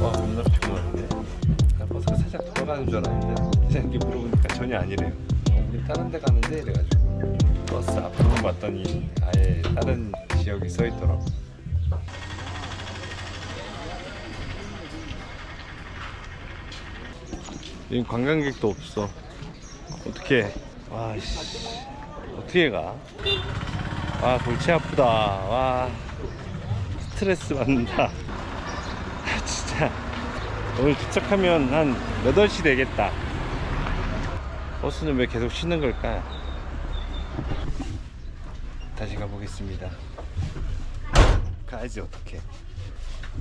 와 겁나 피곤한데? 나 버스가 살짝 돌아가는 줄 알았는데 기사님께 물어보니까 전혀 아니래요. 어, 우리 다른 데 가는데 이래가지고 버스 앞으로 봤더니 아예 다른 지역이 써있더라고. 여기 관광객도 없어. 어떻게 와씨 어떻게 가? 와 골치 아프다. 와 스트레스 받는다. 아, 진짜. 오늘 도착하면 한 8시 되겠다. 버스는 왜 계속 쉬는 걸까? 다시 가보겠습니다. 가야지 어떡해.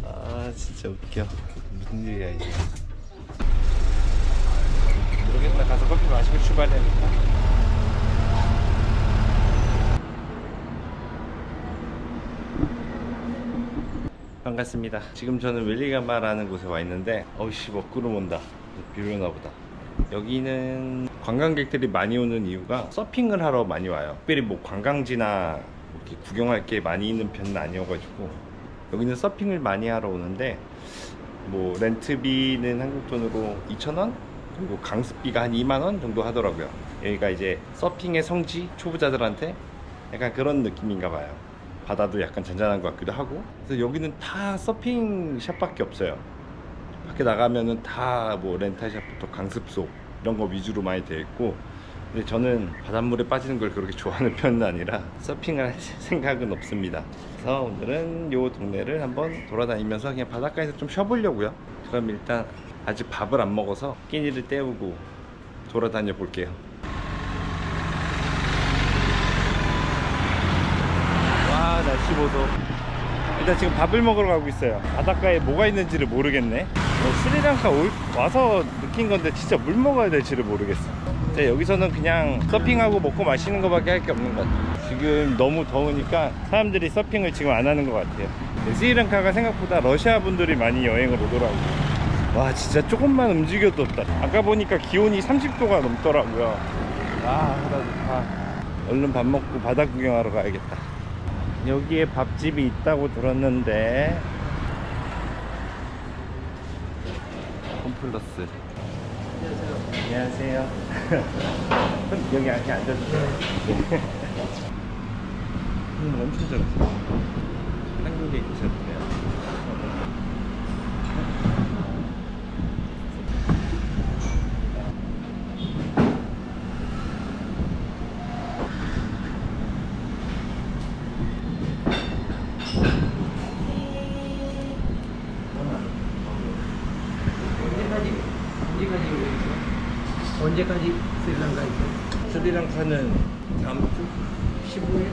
아 진짜 웃겨. 무슨 일이야 이게. 모르겠다. 가서 커피 마시고 출발해야겠다 반갑습니다. 지금 저는 웰리가마라는 곳에 와 있는데 어우씨 먹구름 온다. 비 오나 보다. 여기는 관광객들이 많이 오는 이유가 서핑을 하러 많이 와요. 특별히 뭐 관광지나 뭐 이렇게 구경할 게 많이 있는 편은 아니어가지고. 여기는 서핑을 많이 하러 오는데 뭐 렌트비는 한국 돈으로 2,000원? 그리고 강습비가 한 2만원 정도 하더라고요. 여기가 이제 서핑의 성지 초보자들한테? 약간 그런 느낌인가 봐요 바다도 약간 잔잔한 것 같기도 하고. 그래서 여기는 다 서핑 샵밖에 없어요. 밖에 나가면은 다 뭐 렌탈샵부터 강습소 이런 거 위주로 많이 되어 있고. 근데 저는 바닷물에 빠지는 걸 그렇게 좋아하는 편은 아니라 서핑을 할 생각은 없습니다. 그래서 오늘은 요 동네를 한번 돌아다니면서 그냥 바닷가에서 좀 쉬어보려고요. 그럼 일단 아직 밥을 안 먹어서 끼니를 때우고 돌아다녀 볼게요 와 날씨 보소 일단 지금 밥을 먹으러 가고 있어요. 바닷가에 뭐가 있는지를 모르겠네. 어, 스리랑카 올, 와서 느낀 건데 진짜 물 먹어야 될지를 모르겠어. 자, 여기서는 그냥 서핑하고 먹고 마시는 것밖에 할 게 없는 것 같아요. 지금 너무 더우니까 사람들이 서핑을 지금 안 하는 것 같아요. 네, 스리랑카가 생각보다 러시아 분들이 많이 여행을 오더라고요. 와 진짜 조금만 움직여도 없다. 아까 보니까 기온이 30도가 넘더라고요. 아 하다 좋다. 얼른 밥 먹고 바다 구경하러 가야겠다 여기에 밥집이 있다고 들었는데. 홈플러스. 안녕하세요. 여기 이렇게 앉아주세요. 네. 음, 엄청 잘하세요 한국에 계셨네요 언제까지 언제까지 있어? 언제까지 스리랑카 있어? 스리랑카는 다음 주? 15일?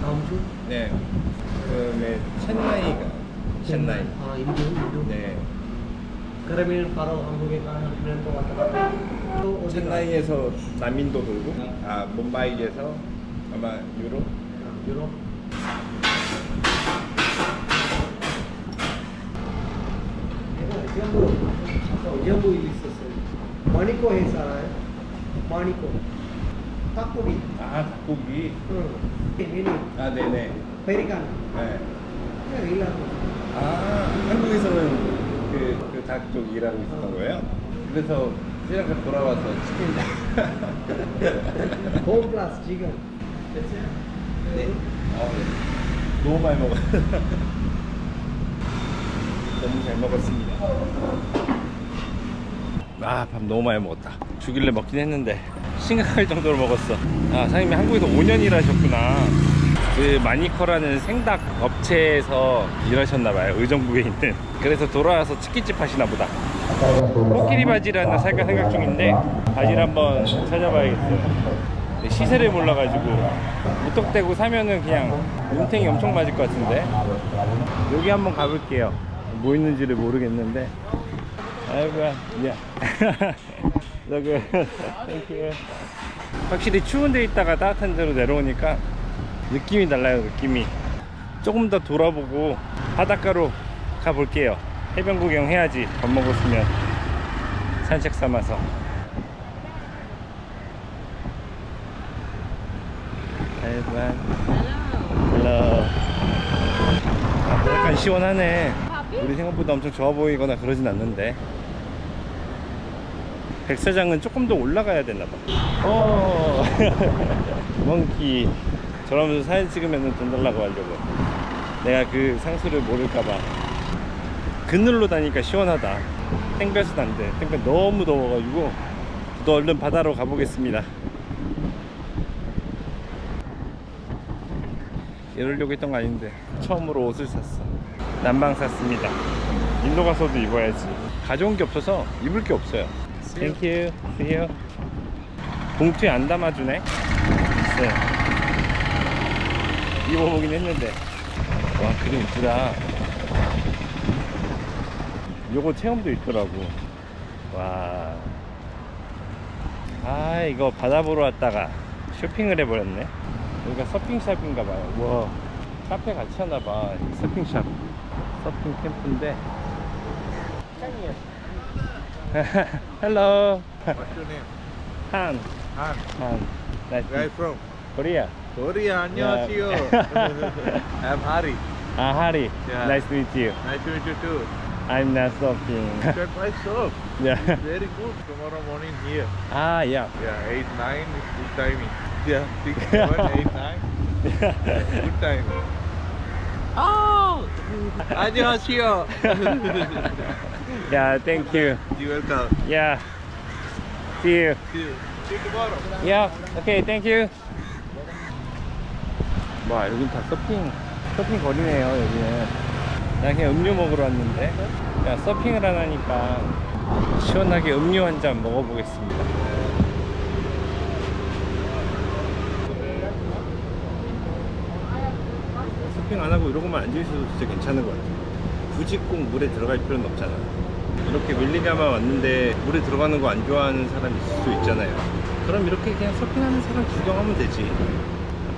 다음 주? 네 그다음에 첸나이가 첸나이 아 인도 인도. 네 그러면 바로 한국에 가는 또 왔다 갔다. 또? 첸나이에서 남인도 돌고 아 뭄바이에서 아마 유로 유럽. 전부 일이 있었어요. 마니코에 살아요. 마니코. 닭고기. 아 닭고기 응. 아 네네 페리칸. 네. 그냥 일하고. 아 한국에서는 그 그 닭 쪽 일하고 있었던 거예요? 그래서 스리랑카 돌아와서 치킨 홈 플러스 지금. 됐어요? 네. 아, 네. 너무 많이 먹었 너무 잘 먹었습니다 아 밥 너무 많이 먹었다. 주길래 먹긴 했는데 심각할 정도로 먹었어. 아 사장님이 한국에서 5년 일하셨구나. 그 마니커라는 생닭 업체에서 일하셨나봐요 의정부에 있는. 그래서 돌아와서 치킨집 하시나 보다. 코끼리 바지라는 살까 생각 중인데 바지를 한번 찾아봐야겠어요. 근데 시세를 몰라가지고 무턱대고 사면은 그냥 눈탱이 엄청 맞을 것 같은데. 여기 한번 가볼게요. 뭐 있는지를 모르겠는데 아이고야 야 저그 땡큐 확실히 추운 데 있다가 따뜻한 데로 내려오니까 느낌이 달라요 느낌이 조금 더 돌아보고 바닷가로 가볼게요 해변 구경 해야지 밥 먹었으면 산책 삼아서 everyone. Hello. 약간 시원하네. 우리 생각보다 엄청 좋아 보이거나 그러진 않는데. 백사장은 조금 더 올라가야 되나 봐. 어, 멍키. 저러면서 사진 찍으면 돈 달라고 하려고. 내가 그 상수를 모를까봐. 그늘로 다니까 시원하다. 땡볕은 안 돼. 땡볕 너무 더워가지고. 또 얼른 바다로 가보겠습니다. 이러려고 했던 거 아닌데 처음으로 옷을 샀어 난방 샀습니다 인도 가서도 입어야지 가져온 게 없어서 입을 게 없어요 땡큐 see you 봉투에 안 담아주네 있어요 입어보긴 했는데 와 그림 이쁘다 요거 체험도 있더라고 와. 아 이거 바다 보러 왔다가 쇼핑을 해버렸네 여기가 서핑샵인가 봐요. 와, 카페 같이 하나 봐. 서핑샵. 서핑 캠프인데. 헬로. What's your name? 한. Han. 한. 나이스. Where are you from? 코리아. Korea. 안녕하세요. I'm Hari. 아, 하리. Yeah. Nice to meet you. Nice to meet you too. I'm not surfing. Check my soap. yeah. Very good. Tomorrow morning here. 아, yeah. Yeah, 8, 9 is good timing. Yeah, 6, 7, 8, 9. Good time. Oh! 안녕하세요. yeah, thank you. You're welcome. Yeah. See you. See you. See you tomorrow. Yeah. Okay, thank you. 와, 여긴 다 서핑, 서핑 거리네요, 여기는. 나 그냥 음료 먹으러 왔는데. 야, 서핑을 안 하니까 시원하게 음료 한 잔 먹어보겠습니다. 서핑 안 하고 이러고만 앉아있어도 진짜 괜찮은 것 같아요. 굳이 꼭 물에 들어갈 필요는 없잖아. 이렇게 밀리가만 왔는데 물에 들어가는 거 안 좋아하는 사람이 있을 수 있잖아요. 그럼 이렇게 그냥 서핑하는 사람 구경하면 되지.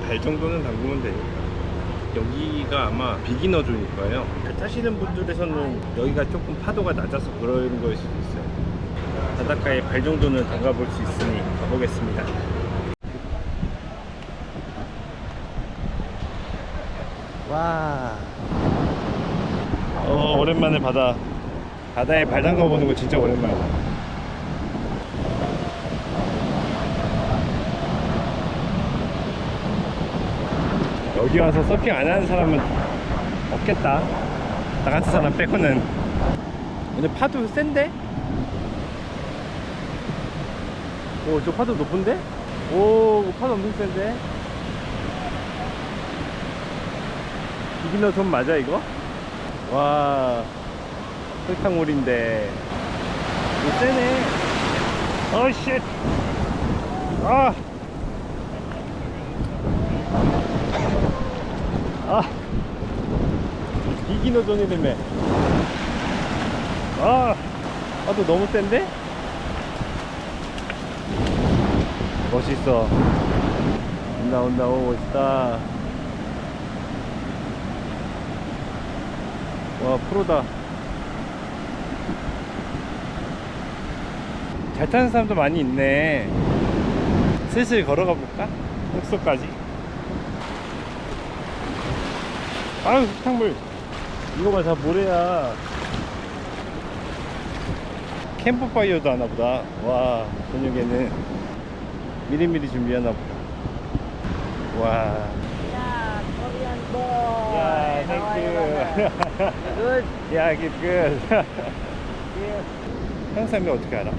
발 정도는 담그면 되니까. 여기가 아마 비기너 존일 거예요. 잘 타시는 분들에서는 여기가 조금 파도가 낮아서 그런 거일 수도 있어요. 바닷가에 발 정도는 담가볼 수 있으니 가보겠습니다. 와. 어, 오랜만에 바다. 바다에 발 담가 보는 거 진짜 오랜만이다. 여기 와서 서핑 안 하는 사람은 없겠다. 나 같은 사람 빼고는. 근데 파도 센데? 오, 저 파도 높은데? 오, 파도 엄청 센데? 비기너 손 맞아, 이거? 와, 설탕물인데. 이거 세네. 어, 쉣! 아! 아 비기너 존이라며 아 아또 너무 센데? 멋있어 온다 온다 오 멋있다 와 프로다. 잘 타는 사람도 많이 있네. 슬슬 걸어가 볼까? 숙소까지? 아유 흙탕물. 이거 봐다 모래야. 캠프파이어도 하나 보다. 와 저녁에는 미리미리 준비하나 보다. 와 How are you, Good. 야, good, good. 한국 사람이 어떻게 알아?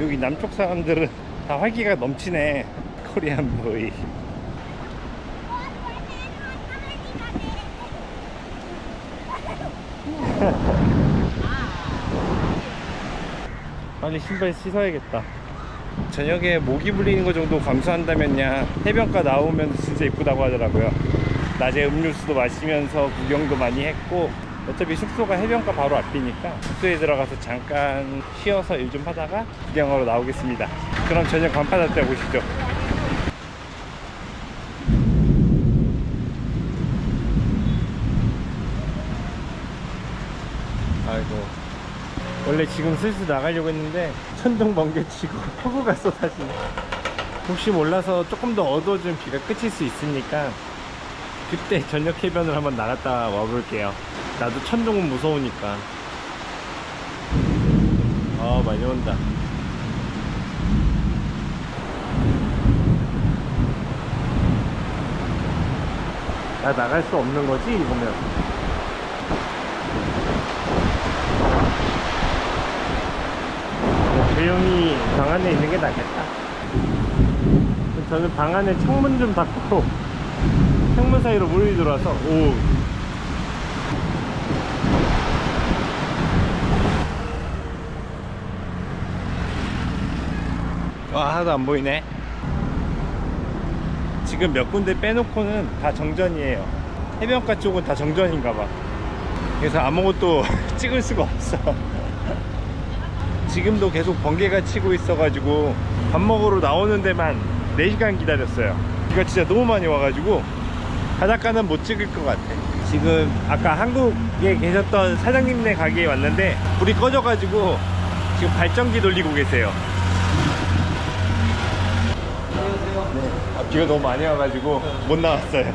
여기 남쪽 사람들은 다 활기가 넘치네. 코리안 보이. 빨리 신발 씻어야겠다. 저녁에 모기 물리는 거 정도 감수한다면야 해변가 나오면 진짜 이쁘다고 하더라고요. 낮에 음료수도 마시면서 구경도 많이 했고 어차피 숙소가 해변가 바로 앞이니까 숙소에 들어가서 잠깐 쉬어서 일 좀 하다가 구경하러 나오겠습니다. 그럼 저녁 간파다 때 보시죠. 아이고 원래 지금 슬슬 나가려고 했는데 천둥 번개 치고 폭우가 쏟아지네 혹시 몰라서 조금 더 어두워지면 비가 그칠 수 있으니까 그때 저녁 해변을 한번 나갔다 와볼게요. 나도 천둥은 무서우니까. 아 많이 온다. 나 나갈 수 없는 거지 이거면. 뭐 조용히 방 안에 있는 게 낫겠다. 저는 방 안에 창문 좀 닫고 창문 사이로 물이 들어와서 오. 와 하나도 안 보이네. 지금 몇 군데 빼놓고는 다 정전이에요. 해변가 쪽은 다 정전인가 봐. 그래서 아무것도 찍을 수가 없어. 지금도 계속 번개가 치고 있어가지고 밥 먹으러 나오는 데만 4시간 기다렸어요. 비가 진짜 너무 많이 와가지고 바닷가는 못 찍을 것 같아. 지금 아까 한국에 계셨던 사장님네 가게에 왔는데 불이 꺼져가지고 지금 발전기 돌리고 계세요. 아, 비가 너무 많이 와가지고 못 나왔어요.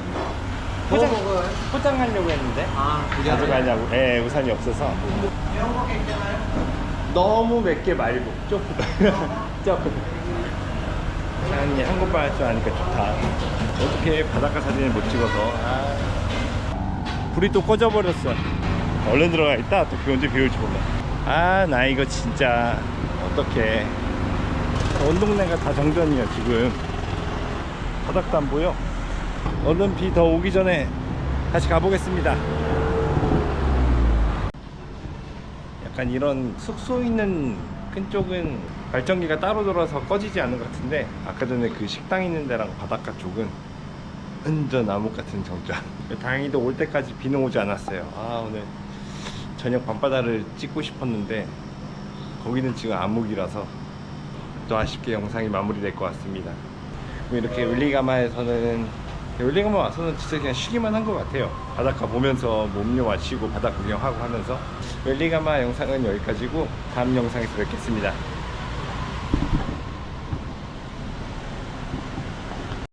포장, 뭐? 포장하려고 했는데 아, 가져가냐고. 예 우산이 없어서. 매운 거 괜찮아요? 너무 맵게 말고. 조금 조금 사장님이 한국 말 할 줄 아니까 좋다 어떻게 바닷가 사진을 못 찍어서? 아. 불이 또 꺼져버렸어. 얼른 들어가 있다 또 비 언제 비 올지 몰라. 아 나 이거 진짜 어떡해. 온 동네가 다 정전이야 지금. 바닥도 안 보여? 얼른 비 더 오기 전에 다시 가보겠습니다. 약간 이런 숙소 있는 큰 쪽은 발전기가 따로 돌아서 꺼지지 않는 것 같은데 아까 전에 그 식당 있는 데랑 바닷가 쪽은 완전 암흑 같은 정전 다행히도 올 때까지 비는 오지 않았어요. 아 오늘 저녁 밤바다를 찍고 싶었는데 거기는 지금 암흑이라서 또 아쉽게 영상이 마무리될 것 같습니다. 그럼 이렇게 윌리가마에서는 윌리가마 와서는 진짜 그냥 쉬기만 한 것 같아요. 바닷가 보면서 뭐 음료 마시고 바다 구경하고 하면서 윌리가마 영상은 여기까지고 다음 영상에서 뵙겠습니다